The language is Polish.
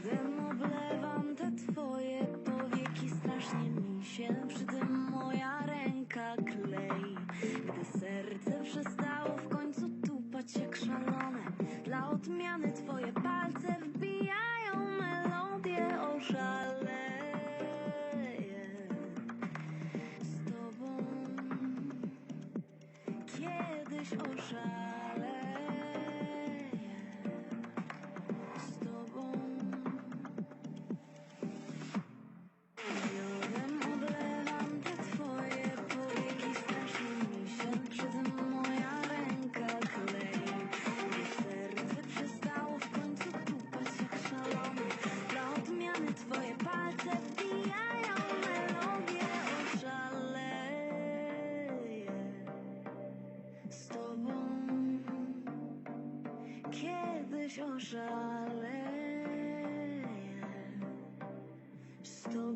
Wzrokiem oblewam te twoje powieki Strasznie mi się przy tym moja ręka klei. Gdy serce przestało w końcu tupać jak szalone Dla odmiany twoje palce wbijają melodię oszaleje. Z tobą kiedyś oszaleję z tobą. Kiedyś oszaleję. Z tobą